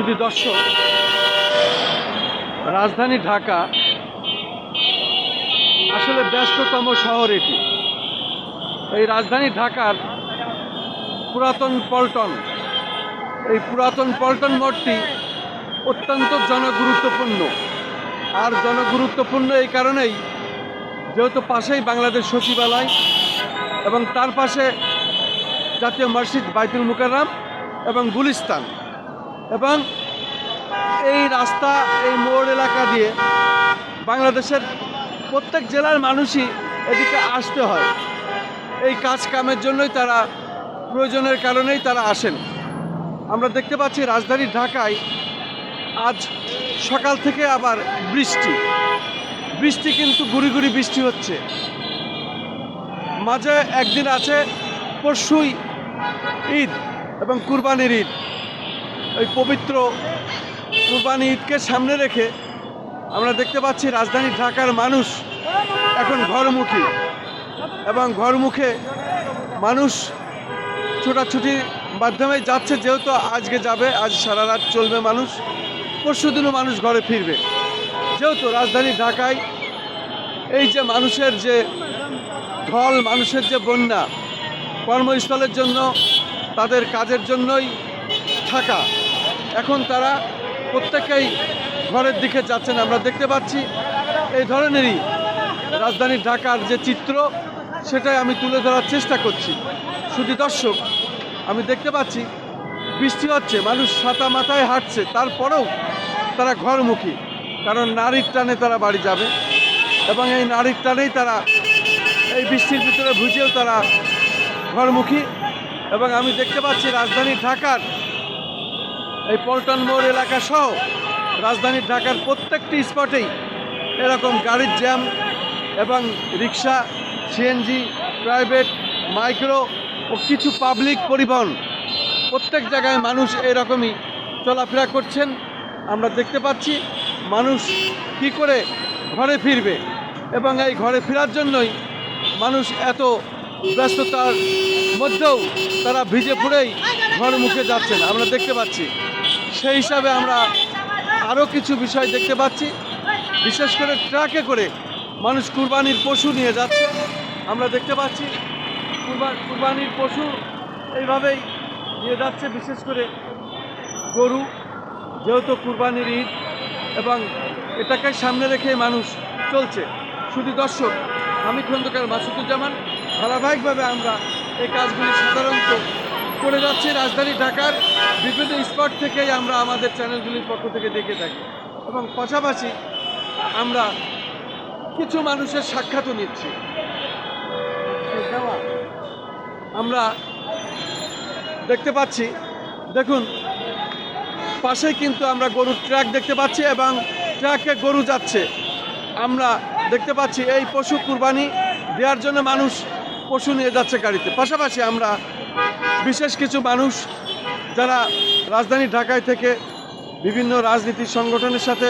শুধু দর্শক, রাজধানী ঢাকা আসলে ব্যস্ততম শহর এটি। এই রাজধানী ঢাকার পুরাতন পল্টন, এই পুরাতন পল্টন মোড়টি অত্যন্ত জনগুরুত্বপূর্ণ। আর জনগুরুত্বপূর্ণ এই কারণেই যেহেতু পাশেই বাংলাদেশ সচিবালয় এবং তার পাশে জাতীয় মসজিদ বাইতুল মুকাররাম এবং গুলিস্তান। এবং এই রাস্তা, এই মোড় এলাকা দিয়ে বাংলাদেশের প্রত্যেক জেলার মানুষই এদিকে আসতে হয়। এই কাজ কামের জন্যই তারা, প্রয়োজনের কারণেই তারা আসেন। আমরা দেখতে পাচ্ছি রাজধানী ঢাকায় আজ সকাল থেকে আবার বৃষ্টি। বৃষ্টি কিন্তু গুড়ি গুড়ি বৃষ্টি হচ্ছে। মাঝে একদিন আছে পরশুই ঈদ এবং কুরবানির ঈদ। ওই পবিত্র কুরবানি ঈদকে সামনে রেখে আমরা দেখতে পাচ্ছি রাজধানী ঢাকার মানুষ এখন ঘরমুখী এবং ঘরমুখে মানুষ ছোটাছুটির মাধ্যমে যাচ্ছে, যেহেতু আজকে যাবে, আজ সারা রাত চলবে মানুষ। পরশু দিনও মানুষ ঘরে ফিরবে। যেহেতু রাজধানী ঢাকায় এই যে মানুষের যে ঢল, মানুষের যে বন্যা, কর্মস্থলের জন্য, তাদের কাজের জন্যই থাকা। এখন তারা প্রত্যেকেই ঘরের দিকে যাচ্ছেন। আমরা দেখতে পাচ্ছি এই ধরনেরই রাজধানী ঢাকার যে চিত্র, সেটাই আমি তুলে ধরার চেষ্টা করছি। শুধু দর্শক, আমি দেখতে পাচ্ছি বৃষ্টি হচ্ছে, মানুষ ছাতা মাথায় হাঁটছে, তারপরেও তারা ঘরমুখী, কারণ নারীর টানে তারা বাড়ি যাবে এবং এই নারীর টানেই তারা এই বৃষ্টির ভিতরে ভুজেও তারা ঘরমুখী। এবং আমি দেখতে পাচ্ছি রাজধানী ঢাকার এই পল্টন মোড় এলাকা সহ রাজধানী ঢাকার প্রত্যেকটি স্পটেই এরকম গাড়ির জ্যাম এবং রিক্সা সিএনজি প্রাইভেট, মাইক্রো ও কিছু পাবলিক পরিবহন। প্রত্যেক জায়গায় মানুষ এরকমই চলাফেরা করছেন। আমরা দেখতে পাচ্ছি মানুষ কি করে ঘরে ফিরবে এবং এই ঘরে ফেরার জন্যই মানুষ এত ব্যস্ততার মধ্যেও তারা ভিজে পড়েই ঘর মুখে যাচ্ছেন। আমরা দেখতে পাচ্ছি। সেই হিসাবে আমরা আরও কিছু বিষয় দেখতে পাচ্ছি। বিশেষ করে ট্রাকে করে মানুষ কুরবানির পশু নিয়ে যাচ্ছে। আমরা দেখতে পাচ্ছি কুরবা- কুরবানির পশু এইভাবেই নিয়ে যাচ্ছে, বিশেষ করে গরু, যেহেতু কুরবানির ঈদ এবং এটাকে সামনে রেখে মানুষ চলছে। শুধু দর্শক, আমি খন্দকার মাসুদুজ্জামান, ধারাবাহিকভাবে আমরা এই কাজগুলি সাধারণত করে যাচ্ছি, রাজধানী ঢাকার বিভিন্ন স্পট থেকেই আমরা আমাদের চ্যানেলগুলির পক্ষ থেকে দেখে থাকি। এবং পাশাপাশি আমরা কিছু মানুষের সাক্ষাৎও নিচ্ছি। আমরা দেখতে পাচ্ছি, দেখুন পাশেই কিন্তু আমরা গরুর ট্র্যাক দেখতে পাচ্ছি এবং ট্র্যাকে গরু যাচ্ছে। আমরা দেখতে পাচ্ছি এই পশু কুরবানি দেওয়ার জন্য মানুষ পশু নিয়ে যাচ্ছে গাড়িতে। পাশাপাশি আমরা বিশেষ কিছু মানুষ যারা রাজধানী ঢাকায় থেকে বিভিন্ন রাজনীতির সংগঠনের সাথে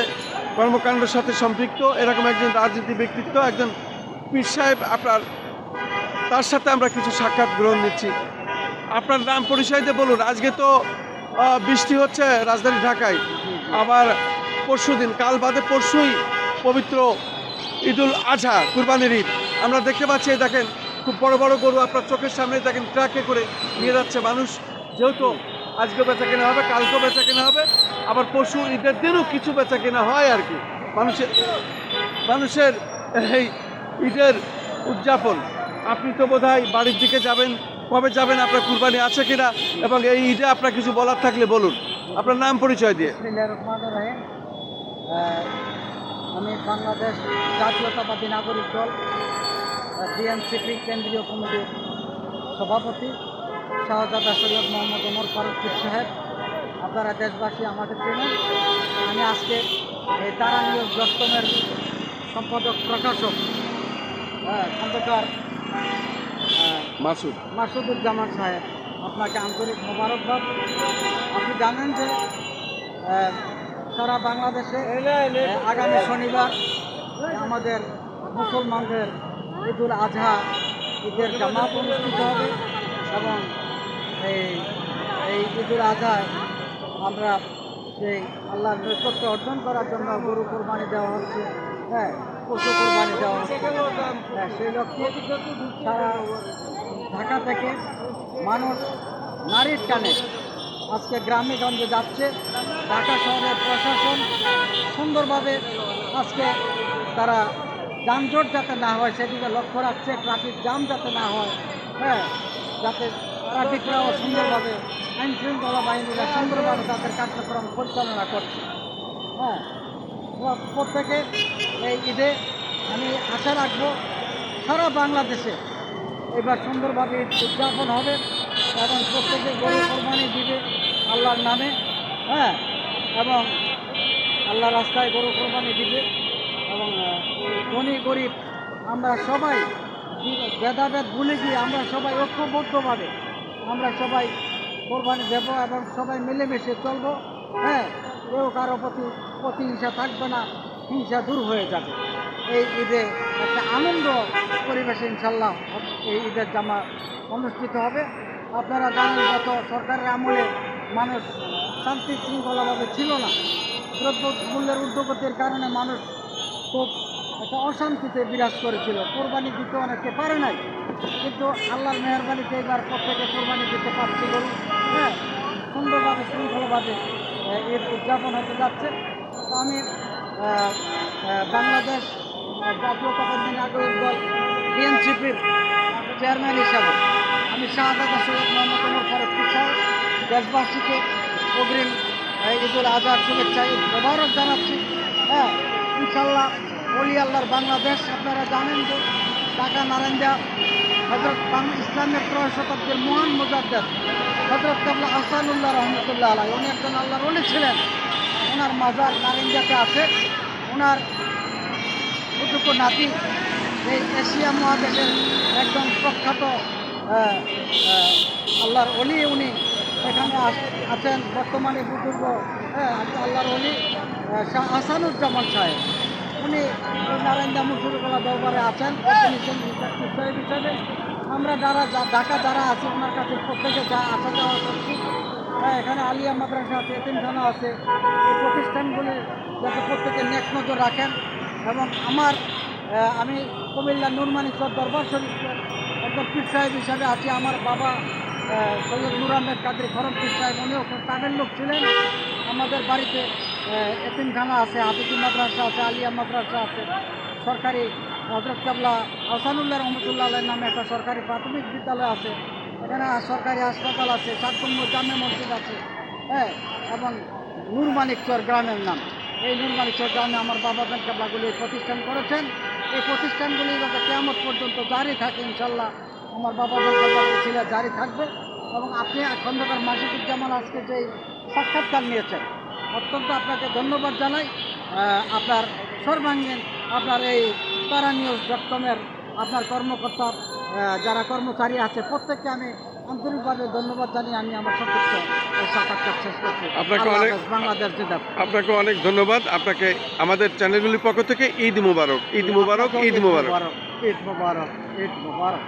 কর্মকাণ্ডের সাথে সম্পৃক্ত, এরকম একজন রাজনীতি ব্যক্তিত্ব, একজন পীর সাহেব আপনার, তার সাথে আমরা কিছু সাক্ষাৎ গ্রহণ নিচ্ছি। আপনার নাম পরিচয় দিয়ে বলুন, আজকে তো বৃষ্টি হচ্ছে রাজধানী ঢাকায়। আবার পরশু দিন, কাল বাদে পরশুই পবিত্র ঈদুল আজহা, কুরবানির ঈদ। আমরা দেখতে পাচ্ছি দেখেন খুব বড় বড় গরু আপনার চোখের সামনে দেখেন, ট্রাকে করে নিয়ে যাচ্ছে মানুষ। যেহেতু আজকেও বেচা কেনা হবে কালকেও বেচা কেনা হবে, আবার পশু ঈদের দিনও কিছু বেচা কেনা হয় আর কি। মানুষের মানুষের এই ঈদের উদযাপন। আপনি তো বোধহয় বাড়ির দিকে যাবেন, কবে যাবেন, আপনার কুরবানি আছে কিনা, এবং এই ঈদে আপনার কিছু বলার থাকলে বলুন। আপনার নাম পরিচয় দিয়ে। আমি বাংলাদেশ জাতীয়তাবাদী নাগরিক দল। ডিএনসিপি কেন্দ্রীয় কমিটির সভাপতি শাহজাদা সৈয়দ মোহাম্মদ ওমর ফারুক পীর সাহেব আপনারা দেশবাসী আমাকে চেনেন। আমি আজকে এই তারানীয় দশতমের সম্পাদক প্রকাশক হ্যাঁ, খন্দকার মাসুদ। মাসুদুজ্জামান সাহেব আপনাকে আন্তরিক মোবারকবাদ। আপনি জানেন যে সারা বাংলাদেশে আগামী শনিবার আমাদের মুসলমানদের ঈদুল আজহা, ঈদের জামাত অনুষ্ঠিত হবে এবং এই এই ঈদুল আজহায় আমরা সেই আল্লাহর নৈকট্য অর্জন করার জন্য গরু কোরবানি দেওয়া হচ্ছে। হ্যাঁ পশু কোরবানি দেওয়া হচ্ছে। হ্যাঁ সেই লক্ষ্যে সারা ঢাকা থেকে মানুষ নারীর টানে আজকে গ্রামে গঞ্জে যাচ্ছে। ঢাকা শহরের প্রশাসন সুন্দরভাবে আজকে তারা যানজট যাতে না হয়, সেদিকে লক্ষ্য রাখছে ট্রাফিক জাম যাতে না হয় হ্যাঁ যাতে ট্রাফিকরাও সুন্দরভাবে আইন শৃঙ্খলা বাহিনীরা সুন্দরভাবে তাদের কার্যক্রম পরিচালনা করছে। হ্যাঁ প্রত্যেকে এই ঈদে আমি আশা রাখব সারা বাংলাদেশে এবার সুন্দরভাবে উদযাপন হবে। এবং প্রত্যেকে গরু কোরবানি দিবে আল্লাহর নামে হ্যাঁ এবং আল্লাহ রাস্তায় গরু কোরবানি দিবে। এবং ধনী, গরিব, আমরা সবাই ভেদাভেদ ভুলে গিয়ে আমরা সবাই ঐক্যবদ্ধভাবে আমরা সবাই কোরবানি দেব এবং সবাই মিলেমিশে চলবো। হ্যাঁ কেউ কারও প্রতি প্রতিহিংসা থাকবে না, হিংসা দূর হয়ে যাবে। এই ঈদে একটা আনন্দ পরিবেশে ইনশাল্লাহ এই ঈদের জামা অনুষ্ঠিত হবে। আপনারা জানেন গত সরকারের আমলে মানুষ শান্তি শৃঙ্খলাভাবে ছিল না। দ্রব্য মূল্যের ঊর্ধ্বগতির কারণে মানুষ খুব একটা অশান্তিতে বিরাজ করেছিল। কোরবানি দিতে অনেকে পারে নাই। কিন্তু আল্লাহর মেহরবানিতে এবার প্রত্যেকে কোরবানি দিতে পারছে গরু হ্যাঁ সুন্দরভাবে, শৃঙ্খলভাবে এর উদযাপন হতে যাচ্ছে। আমি বাংলাদেশ জাতীয়তাবাদী নাগরিক দল বিএনসিপির চেয়ারম্যান হিসাবে আমি শাহাদাত সৈয়দ মোহাম্মদ ওমর ফারুক সাহেব দেশবাসীকে অগ্রিম ঈদুল আজহার শুভেচ্ছা ঈদ মোবারক জানাচ্ছি। হ্যাঁ ইনশাল্লাহ অলি আল্লাহর বাংলাদেশ, আপনারা জানেন যে ঢাকা নারায়ণদা হজরত ইসলামের ত্রয় শতাব্দীর মহান মুজাদ্দেদ হজরত কাবলা আহসানুল্লাহ রহমতুল্লাহ আলাই উনি একজন আল্লাহর অলি ছিলেন। ওনার মাজার নারায়ণদাতে আছে। ওনার উদ্যোগ নাতি এই এশিয়া মহাদেশের একজন প্রখ্যাত আল্লাহর অলি উনি এখানে আছেন। বর্তমানে বুজুর্গ হ্যাঁ আল্লাহর অলি আসানুজ্জামান সাহেব। উনি এই নারায়ণদা মুসুরকলা দরবারে আছেন। হিসাবে হিসাবে আমরা যারা ঢাকা যারা আছি, ওনার কাছে প্রত্যেকে যা আসা যাওয়া করছি হ্যাঁ এখানে আলিয়া মাদ্রাসা আছে এতিমখানা আছে। এই প্রতিষ্ঠানগুলি যাতে প্রত্যেকে নেক নজর রাখেন এবং আমার আমি কুমিল্লা নুরমানিশ্বর দরবার শরীফের একজন পীর সাহেব হিসাবে আছি। আমার বাবা সৈয়দ নুর আহমেদ কাদের খরম পীর সাহেব, উনিও তাদের লোক ছিলেন। আমাদের বাড়িতে এতিমখানা আছে হাফিজি মাদ্রাসা আছে, আলিয়া মাদ্রাসা আছে, সরকারি হজরত কাবলা আহসানুল্লাহ রহমতুল্লাহ নামে একটা সরকারি প্রাথমিক বিদ্যালয় আছে, এখানে সরকারি হাসপাতাল আছে সাতকুম্ব জামে মসজিদ আছে হ্যাঁ এবং নূরমানিকচর গ্রামের নাম। এই নূরমানিকচর গ্রামে আমার বাবা বেন কাবলাগুলি প্রতিষ্ঠান করেছেন। এই প্রতিষ্ঠানগুলি যাতে কেমন পর্যন্ত জারি থাকে, ইনশাল্লাহ আমার বাবা বেন কাবলাগুলি ছিল জারি থাকবে। এবং আপনি খন্দকার মাসিদুজ্জামান আজকে যে সাক্ষাৎকার নিয়েছেন অত্যন্ত আপনাকে ধন্যবাদ জানাই। আপনার সর্বাঙ্গীন আপনার এই তারা নিউজ ডট কমের আপনার কর্মকর্তা যারা কর্মচারী আছে প্রত্যেককে আমি আন্তরিকভাবে ধন্যবাদ জানিয়ে আমি আমার এই সাক্ষাৎকার শেষ করছি। আপনাকে অনেক- বাংলাদেশ আপনাকে অনেক ধন্যবাদ। আপনাকে আমাদের চ্যানেলগুলির পক্ষ থেকে ঈদ মুবারক ঈদ মুবারক। ঈদ মুবারক ঈদ মুবারক ঈদ মুবারক।